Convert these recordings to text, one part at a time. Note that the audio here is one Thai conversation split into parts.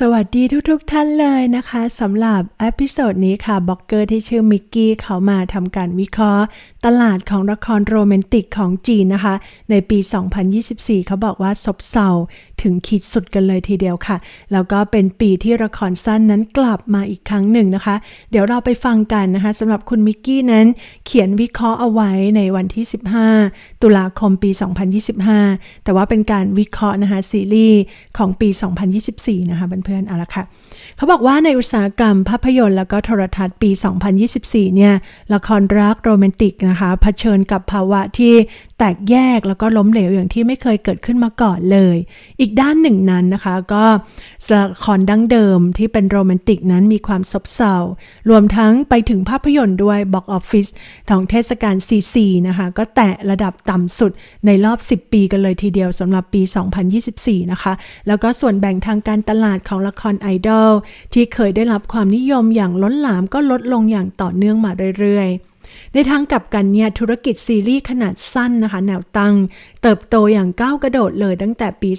สวัสดีทุกๆทท่านเลยนะคะสำหรับอพิโซดนี้ค่ะบล็อกเกอร์ที่ชื่อมิกกี้เขามาทำการวิเคราะห์ ตลาดของละครโรแมนติกของจีนนะคะ ในปี 2024 เขาบอกว่าซบเซาถึงขีดสุดกันเลยทีเดียวค่ะ แล้วก็เป็นปีที่ละครสั้นนั้นกลับมาอีกครั้งหนึ่งนะคะ เดี๋ยวเราไปฟังกันนะคะสำหรับคุณมิกกี้นั้นเขียนวิเคราะห์เอาไว้ในวันที่ 15 ตุลาคมปี 2025 แต่ว่าเป็นการวิเคราะห์นะคะซีรีส์ของปี 2024 นะคะพื่อนๆเอาละค่ะ เขาบอกว่าในอุตสาหกรรมภาพยนตร์แล้วก็โทรทัศน์ปี 2024 เนี่ย ละครรักโรแมนติกนะคะเผชิญกับภาวะที่แตกแยกแล้วก็ล้มเหลวอย่างที่ไม่เคยเกิดขึ้นมาก่อนเลย อีกด้านหนึ่งนั้นนะคะ ก็ละครดั้งเดิมที่เป็นโรแมนติกนั้นมีความซบเซารวมทั้งไปถึงภาพยนตร์ด้วยบ็อกออฟฟิศของเทศกาล CC นะคะ ก็แตะระดับต่ำสุดในรอบ 10 ปีกันเลยทีเดียวสำหรับปี 2024 นะคะ แล้วก็ส่วนแบ่งทางการตลาดของละครไอดอลที่เคยได้รับความนิยมอย่างล้นหลามก็ลดลงอย่างต่อเนื่องมาเรื่อยๆ ในทางกลับกันเนี่ยธุรกิจซีรีส์ขนาดสั้นนะคะ แนวตั้ง เติบโตอย่างก้าวกระโดดเลยตั้งแต่ปี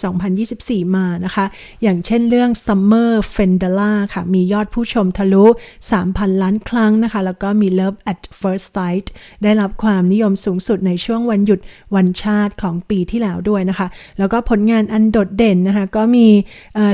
2024 มานะคะ อย่างเช่นเรื่อง Summer f e n d e l a ค่ะ มียอดผู้ชมทะลุ 3,000 ล้านครั้งนะคะ แล้วก็มี Love at First Sight ได้รับความนิยมสูงสุดในช่วงวันหยุดวันชาติของปีที่แล้วด้วยนะคะ แล้วก็ผลงานอันโดดเด่นนะคะ ก็มี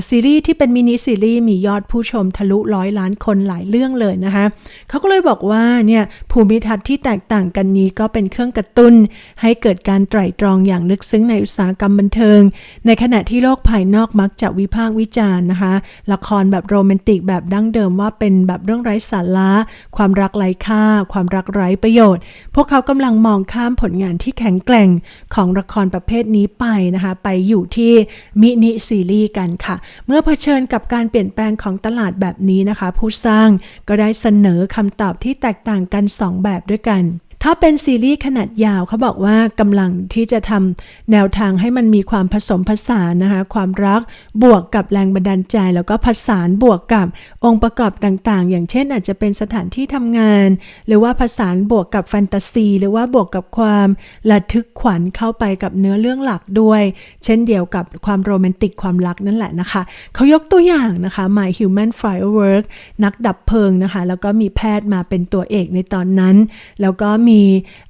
ซีรีส์ที่เป็นมินิซีรีส์มียอดผู้ชมทะลุร้อยล้านคนหลายเรื่องเลยนะคะเขาก็เลยบอกว่าเนี่ยภูมิทัศน์ที่แตกต่างกันนี้ก็เป็นเครื่องกระตุ้น ให้เกิดการไตร่ตรองอย่างลึกซึ้งในอุตสาหกรรมบันเทิง ในขณะที่โลกภายนอกมักจะวิพากษ์วิจารณ์นะคะ ละครแบบโรแมนติกแบบดั้งเดิมว่าเป็นแบบเรื่องไร้สาระความรักไร้ค่า ความรักไร้ประโยชน์ พวกเขากำลังมองข้ามผลงานที่แข็งแกร่งของละครประเภทนี้ไปนะคะ ไปอยู่ที่มินิซีรีส์กันค่ะ เมื่อเผชิญกับการเปลี่ยนแปลงของตลาดแบบนี้นะคะ ผู้สร้างก็ได้เสนอคำตอบที่แตกต่างกัน 2 แบบด้วยกัน ถ้าเป็นซีรีส์ขนาดยาวเขาบอกว่ากำลังที่จะทำแนวทางให้มันมีความผสมผสานนะคะ ความรักบวกกับแรงบันดาลใจ แล้วก็ผสานบวกกับองค์ประกอบต่างๆ อย่างเช่นอาจจะเป็นสถานที่ทำงาน หรือว่าผสานบวกกับแฟนตาซี หรือว่าบวกกับความระทึกขวัญเข้าไปกับเนื้อเรื่องหลักด้วย เช่นเดียวกับความโรแมนติกความรักนั่นแหละนะคะเขายกตัวอย่างนะคะ My Human Firework นักดับเพลิงนะคะ แล้วก็มีแพทย์มาเป็นตัวเอกในตอนนั้น แล้วก็มี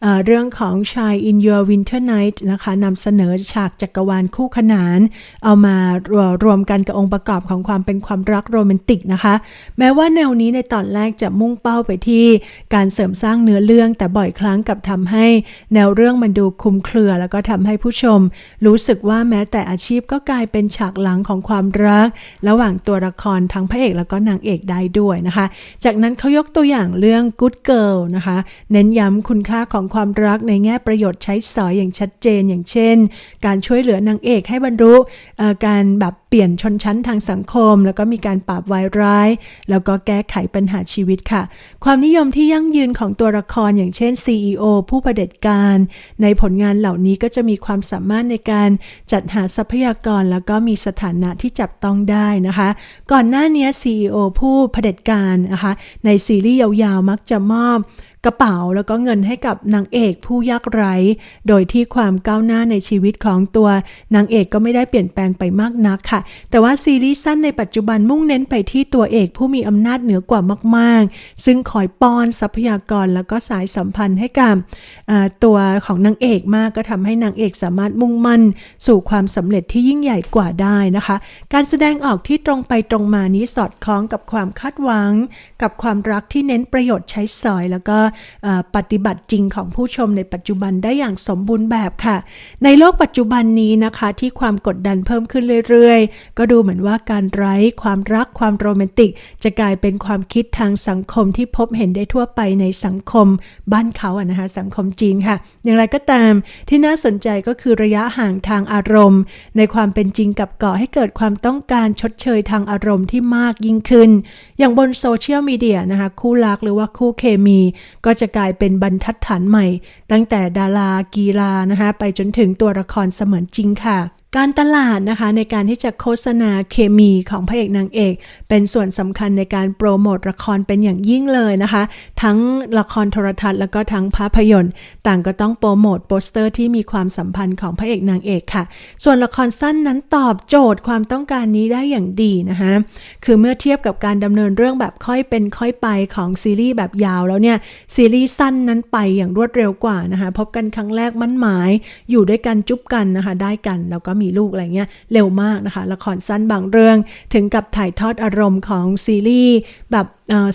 เอ่อเรื่องของ Shine in Your Winter Night นะคะนำเสนอฉากจักรวาลคู่ขนาน เอามารวรวมกันกับองค์ประกอบของความเป็นความรักโรแมนติกนะคะ แม้ว่าแนวนี้ในตอนแรกจะมุ่งเป้าไปที่การเสริมสร้างเนื้อเรื่อง แต่บ่อยครั้งกับทำให้แนวเรื่องมันดูคุมเครือ แล้วก็ทำให้ผู้ชม รู้สึกว่าแม้แต่อาชีพก็กลายเป็นฉากหลังของความรัก ระหว่างตัวละครทั้งพระเอกแล้วก็นางเอกได้ด้วยนะคะ จากนั้นเขายกตัวอย่างเรื่อง Good Girl นะคะ เน้นย้ำคุณค่าของความรักในแง่ประโยชน์ใช้สอยอย่างชัดเจน อย่างเช่น การช่วยเหลือนางเอกให้บรรลุการแบบเปลี่ยนชนชั้นทางสังคม แล้วก็มีการปราบวายร้าย แล้วก็แก้ไขปัญหาชีวิตค่ะ ความนิยมที่ยั่งยืนของตัวละครอย่างเช่น CEO ผู้ประเผด็จการ ในผลงานเหล่านี้ก็จะมีความสามารถในการจัดหาทรัพยากร แล้วก็มีสถานะที่จับต้องได้นะคะ ก่อนหน้านี้ CEO ผู้เผด็จการนะคะในซีรีส์ยาวๆ มักจะมอบ กระเป๋าแล้วก็เงินให้กับนางเอกผู้ยากไร้ โดยที่ความก้าวหน้าในชีวิตของตัวนางเอกก็ไม่ได้เปลี่ยนแปลงไปมากนักค่ะ แต่ว่าซีรีส์สั้นในปัจจุบันมุ่งเน้นไปที่ตัวเอกผู้มีอำนาจเหนือกว่ามาก ๆ ซึ่งคอยป้อนทรัพยากรแล้วก็สายสัมพันธ์ให้กับตัวของนางเอกมากก็ทำให้นางเอกสามารถมุ่งมั่น สู่ความสำเร็จที่ยิ่งใหญ่กว่าได้นะคะ การแสดงออกที่ตรงไปตรงมานี้สอดคล้องกับความคาดหวัง กับความรักที่เน้นประโยชน์ใช้สอยแล้วก็ปฏิบัติจริงของผู้ชมในปัจจุบันได้อย่างสมบูรณ์แบบค่ะ ในโลกปัจจุบันนี้นะคะที่ความกดดันเพิ่มขึ้นเรื่อยๆ ก็ดูเหมือนว่าการไร้ความรักความโรแมนติก จะกลายเป็นความคิดทางสังคมที่พบเห็นได้ทั่วไปในสังคมบ้านเขาอะนะคะสังคมจีนค่ะ อย่างไรก็ตามที่น่าสนใจก็คือระยะห่างทางอารมณ์ ในความเป็นจริงกับก่อให้เกิดความต้องการชดเชยทางอารมณ์ที่มากยิ่งขึ้น อย่างบนโซเชียลมีเดียนะคะคู่รักหรือว่าคู่เคมีก็จะกลายเป็นบรรทัดฐานใหม่ ตั้งแต่ดารากีฬานะคะไปจนถึงตัวละครเสมือนจริงค่ะ การตลาดนะคะในการที่จะโฆษณาเคมีของพระเอกนางเอก เป็นส่วนสำคัญในการโปรโมทละครเป็นอย่างยิ่งเลยนะคะ ทั้งละครโทรทัศน์แล้วก็ทั้งภาพยนตร์ ต่างก็ต้องโปรโมทโปสเตอร์ที่มีความสัมพันธ์ของพระเอกนางเอกค่ะ ส่วนละครสั้นนั้นตอบโจทย์ความต้องการนี้ได้อย่างดีนะคะคือเมื่อเทียบกับการดำเนินเรื่องแบบค่อยเป็นค่อยไปของซีรีส์แบบยาวแล้วเนี่ยซีรีส์สั้นนั้นไปอย่างรวดเร็วกว่านะคะพบกันครั้งแรกมั่นหมาย อยู่ด้วยกันจุ๊บกันนะคะได้กันแล้วก็มีลูกอะไรเงี้ยเร็วมากนะคะ ละครสั้นบางเรื่องถึงกับถ่ายทอดอารมณ์ของซีรีส์แบบ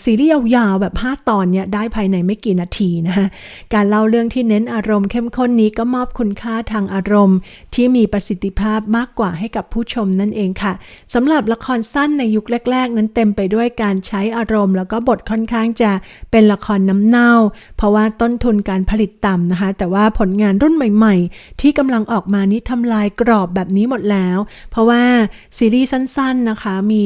ซีรีส์ยาวๆ แบบ 5 ตอนเนี่ยได้ภายในไม่กี่นาทีนะคะการเล่าเรื่องที่เน้นอารมณ์เข้มข้นนี้ก็มอบคุณค่าทางอารมณ์ ที่มีประสิทธิภาพมากกว่าให้กับผู้ชมนั่นเองค่ะสำหรับละครสั้นในยุคแรก ๆ นั้นเต็มไปด้วยการใช้อารมณ์ แล้วก็บทค่อนข้างจะเป็นละครน้ำเน่า เพราะว่าต้นทุนการผลิตต่ำนะคะแต่ว่าผลงานรุ่นใหม่ ๆ ที่กำลังออกมานี้ทำลายกรอบแบบนี้หมดแล้ว เพราะว่าซีรีส์สั้นๆนะคะมี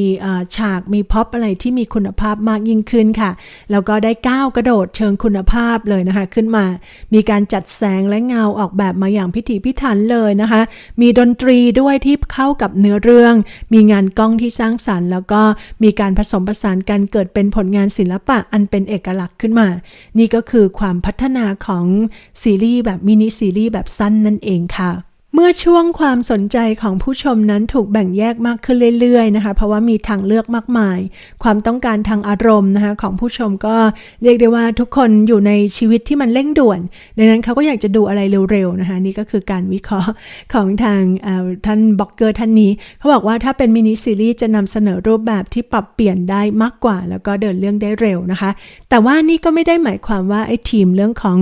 ฉากมีพ็อปอะไรที่มีคุณภาพมากยิ่งขึ้นค่ะ แล้วก็ได้ก้าวกระโดดเชิงคุณภาพเลยนะคะ ขึ้นมา มีการจัดแสงและเงาออกแบบมาอย่างพิถีพิถันเลยนะคะ มีดนตรีด้วยที่เข้ากับเนื้อเรื่อง มีงานกล้องที่สร้างสรรค์ แล้วก็มีการผสมผสานกันเกิดเป็นผลงานศิลปะอันเป็นเอกลักษณ์ขึ้นมา นี่ก็คือความพัฒนาของซีรีส์แบบมินิซีรีส์แบบสั้นนั่นเองค่ะ เมื่อช่วงความสนใจของผู้ชมนั้นถูกแบ่งแยกมากขึ้นเรื่อยๆนะคะ เพราะว่ามีทางเลือกมากมาย ความต้องการทางอารมณ์นะคะของผู้ชมก็เรียกได้ว่าทุกคนอยู่ในชีวิตที่มันเร่งด่วน ดังนั้นเขาก็อยากจะดูอะไรเร็วๆนะคะนี่ก็คือการวิเคราะห์ของทางท่านบล็อกเกอร์ท่านนี้ เขาบอกว่าถ้าเป็นมินิซีรีส์จะนำเสนอรูปแบบที่ปรับเปลี่ยนได้มากกว่า แล้วก็เดินเรื่องได้เร็วนะคะ แต่ว่านี่ก็ไม่ได้หมายความว่าไอ้ทีมเรื่องของ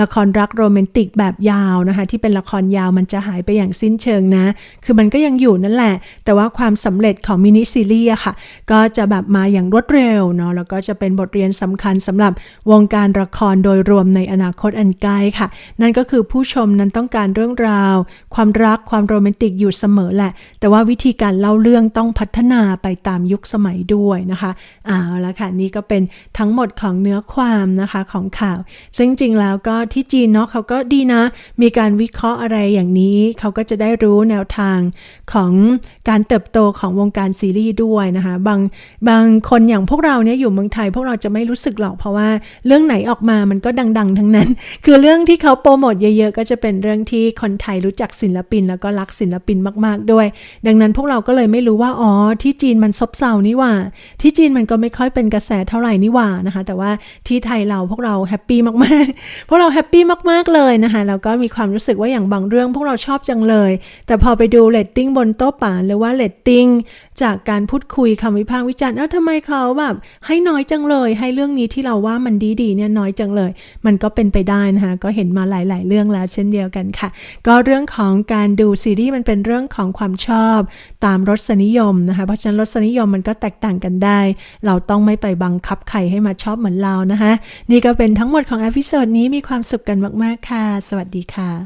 ละครรักโรแมนติกแบบยาวนะคะที่เป็นละครยาวมันจะหายไปอย่างสิ้นเชิงนะ คือมันก็ยังอยู่นั่นแหละ แต่ว่าความสำเร็จของมินิซีรีส์ค่ะ ก็จะแบบมาอย่างรวดเร็วเนาะ แล้วก็จะเป็นบทเรียนสำคัญสำหรับวงการละครโดยรวมในอนาคตอันใกล้ค่ะ นั่นก็คือผู้ชมนั้นต้องการเรื่องราว ความรัก ความโรแมนติกอยู่เสมอแหละ แต่ว่าวิธีการเล่าเรื่องต้องพัฒนาไปตามยุคสมัยด้วยนะคะเอาละค่ะ นี่ก็เป็นทั้งหมดของเนื้อความนะคะของข่าว ซึ่งจริงแล้วก็ที่จีนเนาะเขาก็ดีนะ มีการวิเคราะห์อะไรอย่างนี้เขาก็จะได้รู้แนวทางของการเติบโตของวงการซีรีส์ด้วยนะคะ บางบางคนอย่างพวกเราเนี่ยอยู่เมืองไทย พวกเราจะไม่รู้สึกหรอกเพราะว่าเรื่องไหนออกมามันก็ดัง ๆ ทั้งนั้น คือเรื่องที่เขาโปรโมทเยอะๆ ก็จะเป็นเรื่องที่คนไทยรู้จักศิลปิน แล้วก็รักศิลปินมากๆด้วย ดังนั้นพวกเราก็เลยไม่รู้ว่าอ๋อที่จีนมันซบเซานี่ว่า ที่จีนมันก็ไม่ค่อยเป็นกระแสเท่าไหร่นี่ว่านะคะ แต่ว่าที่ไทยเราพวกเราแฮปปี้มากๆ พวกเราแฮปปี้มากๆเลยนะคะแล้วก็มีความรู้สึกว่าอย่างบางเรื่อง พวกเราชอบจังเลย แต่พอไปดูเรตติ้งบนโต๊ะป่านหรือว่าเรตติ้งจากการพูดคุยคำวิพากษ์วิจารณ์เอ้าทำไมเขาแบบให้น้อยจังเลย ให้เรื่องนี้ที่เราว่ามันดีๆเนี่ยน้อยจังเลย มันก็เป็นไปได้นะคะก็เห็นมาหลาย ๆ เรื่องแล้วเช่นเดียวกันค่ะ ก็เรื่องของการดูซีรีส์มันเป็นเรื่องของความชอบตามรสนิยมนะคะเพราะฉะนั้นรสนิยมมันก็แตกต่างกันได้ เราต้องไม่ไปบังคับใครให้มาชอบเหมือนเรานะคะนี่ก็เป็นทั้งหมดของอพิโซดนี้มีความสุขกันมาก ๆ ค่ะ สวัสดีค่ะ